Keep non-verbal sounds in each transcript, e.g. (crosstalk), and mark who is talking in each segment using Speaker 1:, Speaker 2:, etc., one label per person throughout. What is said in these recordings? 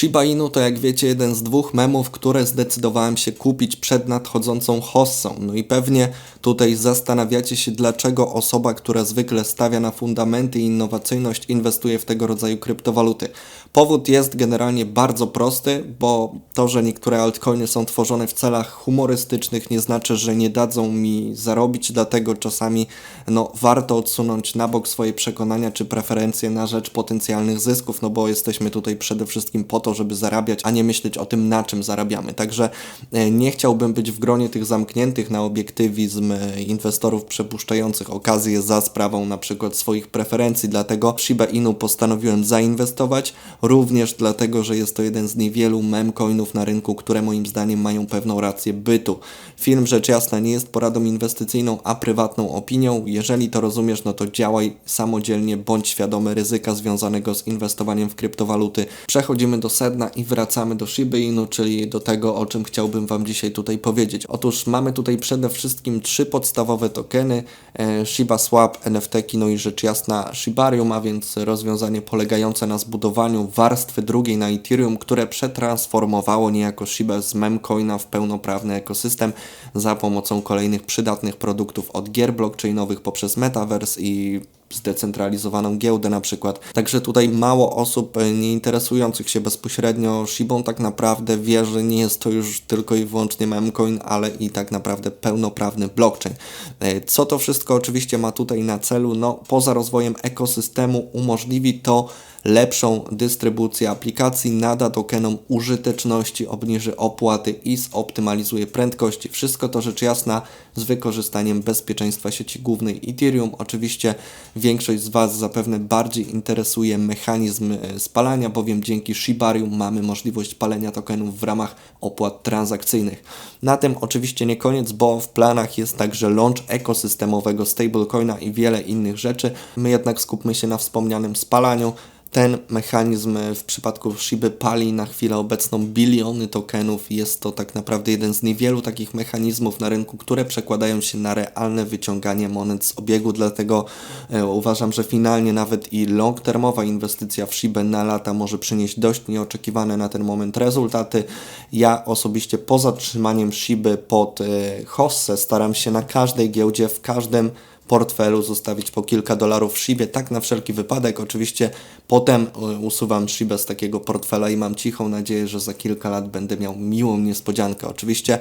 Speaker 1: Shiba Inu to jak wiecie jeden z dwóch memów, które zdecydowałem się kupić przed nadchodzącą hossą. No i pewnie tutaj zastanawiacie się, dlaczego osoba, która zwykle stawia na fundamenty i innowacyjność, inwestuje w tego rodzaju kryptowaluty. Powód jest generalnie bardzo prosty, bo to, że niektóre altcoiny są tworzone w celach humorystycznych nie znaczy, że nie dadzą mi zarobić, dlatego czasami no, warto odsunąć na bok swoje przekonania czy preferencje na rzecz potencjalnych zysków, no bo jesteśmy tutaj przede wszystkim po to, żeby zarabiać, a nie myśleć o tym, na czym zarabiamy. Także e, nie chciałbym być w gronie tych zamkniętych na obiektywizm e, inwestorów przepuszczających okazję za sprawą na przykład swoich preferencji, dlatego Shiba Inu postanowiłem zainwestować, również dlatego, że jest to jeden z niewielu memcoinów na rynku, które moim zdaniem mają pewną rację bytu. Film rzecz jasna nie jest poradą inwestycyjną, a prywatną opinią. Jeżeli to rozumiesz, no to działaj samodzielnie, bądź świadomy ryzyka związanego z inwestowaniem w kryptowaluty. Przechodzimy do sedna i wracamy do Shiba Inu, czyli do tego, o czym chciałbym Wam dzisiaj tutaj powiedzieć. Otóż mamy tutaj przede wszystkim trzy podstawowe tokeny, e, Shiba Swap, NFT, no i rzecz jasna Shibarium, a więc rozwiązanie polegające na zbudowaniu warstwy drugiej na Ethereum, które przetransformowało niejako Shiba z memcoina w pełnoprawny ekosystem za pomocą kolejnych przydatnych produktów od gier blockchainowych poprzez Metaverse i zdecentralizowaną giełdę na przykład. Także tutaj mało osób e, nie interesujących się bezpośrednio Shibą tak naprawdę wie, że nie jest to już tylko i wyłącznie memcoin, ale i tak naprawdę pełnoprawny blockchain. E, co to wszystko oczywiście ma tutaj na celu? No poza rozwojem ekosystemu umożliwi to lepszą dystrybucję aplikacji, nada tokenom użyteczności, obniży opłaty i zoptymalizuje prędkości. Wszystko to rzecz jasna z wykorzystaniem bezpieczeństwa sieci głównej Ethereum. Oczywiście większość z Was zapewne bardziej interesuje mechanizm e, spalania, bowiem dzięki Shibarium mamy możliwość palenia tokenów w ramach opłat transakcyjnych. Na tym oczywiście nie koniec, bo w planach jest także launch ekosystemowego stablecoina i wiele innych rzeczy. My jednak skupmy się na wspomnianym spalaniu. Ten mechanizm w przypadku Shiby pali na chwilę obecną biliony tokenów. Jest to tak naprawdę jeden z niewielu takich mechanizmów na rynku, które przekładają się na realne wyciąganie monet z obiegu. Dlatego e, uważam, że finalnie nawet i long-termowa inwestycja w Shibę na lata może przynieść dość nieoczekiwane na ten moment rezultaty. Ja osobiście poza trzymaniem Shiby pod e, hossę staram się na każdej giełdzie, w każdym portfelu zostawić po kilka dolarów w Shibie, tak na wszelki wypadek. Oczywiście potem e, usuwam Shibę z takiego portfela i mam cichą nadzieję, że za kilka lat będę miał miłą niespodziankę. Oczywiście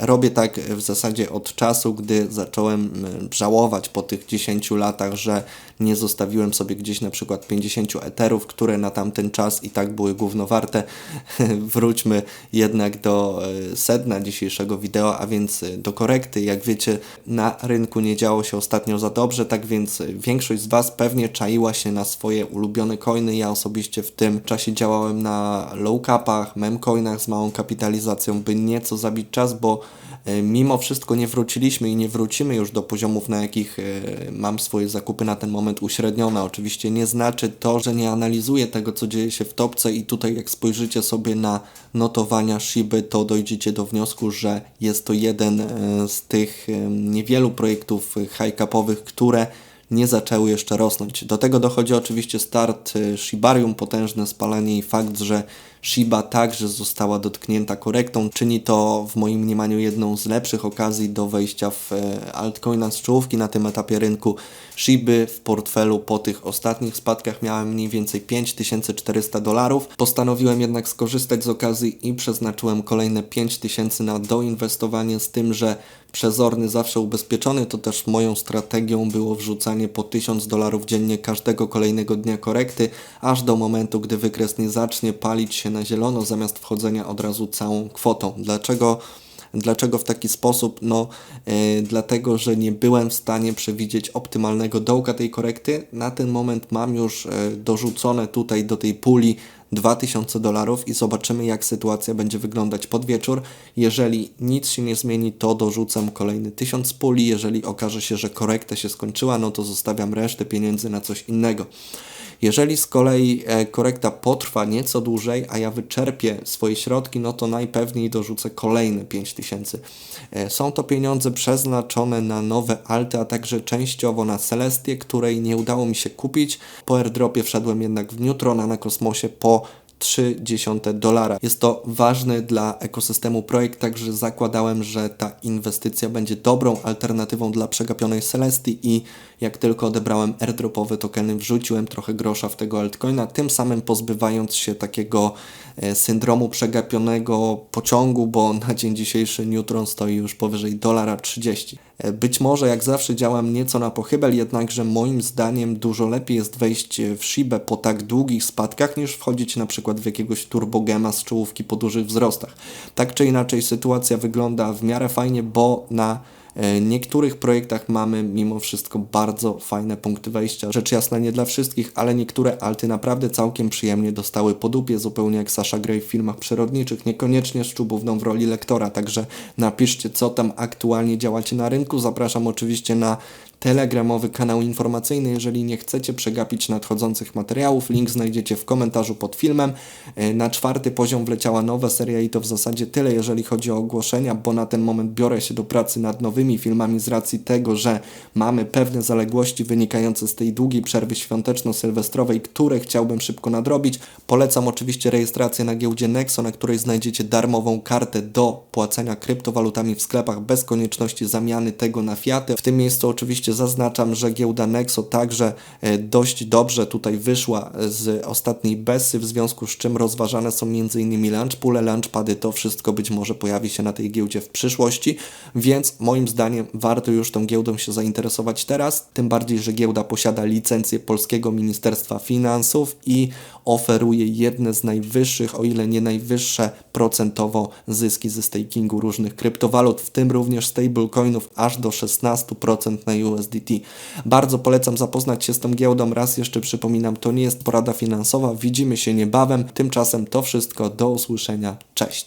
Speaker 1: robię tak w zasadzie od czasu, gdy zacząłem e, żałować po tych 10 latach, że nie zostawiłem sobie gdzieś na przykład 50 eterów, które na tamten czas i tak były głównowarte. (laughs) Wróćmy jednak do sedna dzisiejszego wideo, a więc do korekty. Jak wiecie, na rynku nie działo się ostatnio za dobrze, tak więc większość z Was pewnie czaiła się na swoje ulubione coiny. Ja osobiście w tym czasie działałem na low capach, memcoinach z małą kapitalizacją, by nieco zabić czas, bo e, mimo wszystko nie wróciliśmy i nie wrócimy już do poziomów, na jakich e, mam swoje zakupy na ten moment uśrednione. Oczywiście nie znaczy to, że nie analizuję tego, co dzieje się w topce i tutaj jak spojrzycie sobie na notowania Shiby, to dojdziecie do wniosku, że jest to jeden e, z tych niewielu projektów high capowych, które nie zaczęły jeszcze rosnąć. Do tego dochodzi oczywiście start y, Shibarium, potężne spalanie i fakt, że Shiba także została dotknięta korektą. Czyni to w moim mniemaniu jedną z lepszych okazji do wejścia w e, altcoina z czołówki na tym etapie rynku. Shiby w portfelu po tych ostatnich spadkach miałem mniej więcej 5400 dolarów. Postanowiłem jednak skorzystać z okazji i przeznaczyłem kolejne 5000 na doinwestowanie z tym, że przezorny, zawsze ubezpieczony, to też moją strategią było wrzucanie po 1000 dolarów dziennie każdego kolejnego dnia korekty, aż do momentu, gdy wykres nie zacznie palić się na zielono, zamiast wchodzenia od razu całą kwotą. Dlaczego? Dlaczego w taki sposób? No, yy, dlatego, że nie byłem w stanie przewidzieć optymalnego dołka tej korekty. Na ten moment mam już yy, dorzucone tutaj do tej puli 2000 dolarów i zobaczymy jak sytuacja będzie wyglądać pod wieczór. Jeżeli nic się nie zmieni, to dorzucam kolejny 1000 puli. Jeżeli okaże się, że korekta się skończyła, no to zostawiam resztę pieniędzy na coś innego. Jeżeli z kolei e, korekta potrwa nieco dłużej, a ja wyczerpię swoje środki, no to najpewniej dorzucę kolejne 5000. E, są to pieniądze przeznaczone na nowe alty, a także częściowo na Celestię, której nie udało mi się kupić. Po airdropie wszedłem jednak w Neutrona na kosmosie po 0,3 dolara. Jest to ważny dla ekosystemu projekt, także zakładałem, że ta inwestycja będzie dobrą alternatywą dla przegapionej Celestii i jak tylko odebrałem airdropowe tokeny, wrzuciłem trochę grosza w tego altcoina, tym samym pozbywając się takiego e, syndromu przegapionego pociągu, bo na dzień dzisiejszy Neutron stoi już powyżej dolara 30. E, Być może jak zawsze działam nieco na pochybel, jednakże moim zdaniem dużo lepiej jest wejść w Shibę po tak długich spadkach, niż wchodzić na przykład w jakiegoś turbogema z czołówki po dużych wzrostach. Tak czy inaczej sytuacja wygląda w miarę fajnie, bo na e, niektórych projektach mamy mimo wszystko bardzo fajne punkty wejścia. Rzecz jasna nie dla wszystkich, ale niektóre alty naprawdę całkiem przyjemnie dostały po dupie, zupełnie jak Sasha Grey w filmach przyrodniczych, niekoniecznie z czubówną w roli lektora, także napiszcie co tam aktualnie działacie na rynku. Zapraszam oczywiście na telegramowy kanał informacyjny, jeżeli nie chcecie przegapić nadchodzących materiałów. Link znajdziecie w komentarzu pod filmem. E, Na czwarty poziom wleciała nowa seria i to w zasadzie tyle, jeżeli chodzi o ogłoszenia, bo na ten moment biorę się do pracy nad nowymi filmami z racji tego, że mamy pewne zaległości wynikające z tej długiej przerwy świąteczno-sylwestrowej, które chciałbym szybko nadrobić. Polecam oczywiście rejestrację na giełdzie Nexo, na której znajdziecie darmową kartę do płacenia kryptowalutami w sklepach bez konieczności zamiany tego na fiaty. W tym miejscu oczywiście zaznaczam, że giełda Nexo także e, dość dobrze tutaj wyszła z ostatniej Bessy, w związku z czym rozważane są m.in. launchpoole, launchpady, to wszystko być może pojawi się na tej giełdzie w przyszłości, więc moim zdaniem warto już tą giełdą się zainteresować teraz, tym bardziej, że giełda posiada licencję Polskiego Ministerstwa Finansów i oferuje jedne z najwyższych, o ile nie najwyższe procentowo zyski ze stakingu różnych kryptowalut, w tym również stablecoinów aż do 16% na USDT. Bardzo polecam zapoznać się z tą giełdą. Raz jeszcze przypominam, to nie jest porada finansowa. Widzimy się niebawem. Tymczasem to wszystko. Do usłyszenia. Cześć.